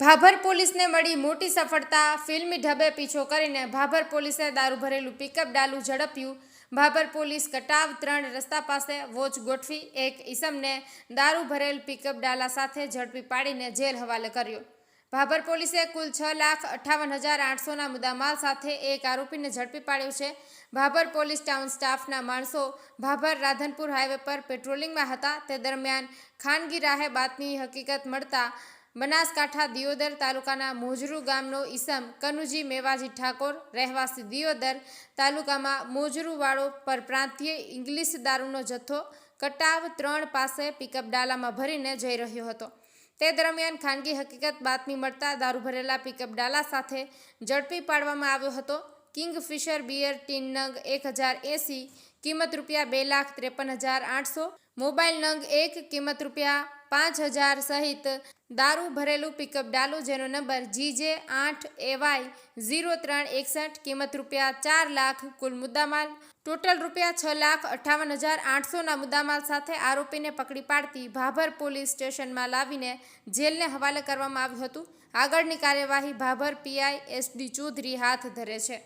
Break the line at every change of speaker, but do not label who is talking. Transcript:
ભાભર પોલીસને મળી મોટી સફળતા. ફિલ્મી ઢબે પીછો કરીને ભાભર પોલીસે દારૂ ભરેલું પિકઅપ ડાલું ઝડપ્યું. ભાભર પોલીસ કટાવ ત્રણ રસ્તા પાસે વોચ ગોઠવી એક ઈસમને દારૂ ભરેલ પિકઅપ ડાલા સાથે ઝડપી પાડીને જેલ હવાલે કર્યો. ભાભર પોલીસે કુલ છ લાખ અઠ્ઠાવન હજાર આઠસોના મુદ્દામાલ સાથે એક આરોપીને ઝડપી પાડ્યો છે. ભાભર પોલીસ ટાઉન સ્ટાફના માણસો ભાભર રાધનપુર હાઈવે પર પેટ્રોલિંગમાં હતા. તે દરમિયાન ખાનગી રાહે બાતની હકીકત મળતા બનાસકાંઠા દિયોદર તાલુકાના મોજરૂ ગામનો ઈસમ કનુજી મેવાજી ઠાકોર, રહેવાસી દિયોદર તાલુકામાં મોજરૂવાળો પરપ્રાંતીય ઇંગ્લિશ દારૂનો જથ્થો કટાવ ત્રણ પાસે પિકઅપ ડાલામાં ભરીને જઈ રહ્યો હતો. તે દરમિયાન ખાનગી હકીકત બાતમી મળતા દારૂ ભરેલા પિકઅપ ડાલા સાથે ઝડપી પાડવામાં આવ્યો હતો. કિંગફિશર બિયર, ટીન નંગ એક હજાર એંસી, કિંમત રૂપિયા બે લાખ ત્રેપન હજાર આઠસો, મોબાઈલ નંગ એક, કિંમત રૂપિયા પાંચ હજાર સહિત દારૂ ભરેલું પિકઅપ ડાલુ, જેનો નંબર જીજે આઠ એવાય ઝીરો ત્રણ એકસઠ, કિંમત રૂપિયા ચાર લાખ, કુલ મુદ્દામાલ ટોટલ રૂપિયા છ લાખ અઠ્ઠાવન હજાર આઠસોના મુદ્દામાલ સાથે આરોપીને પકડી પાડતી ભાભર પોલીસ સ્ટેશનમાં લાવીને જેલને હવાલે કરવામાં આવ્યું હતું. આગળની કાર્યવાહી ભાભર પીઆઈ એસડી ચૌધરી હાથ ધરે છે.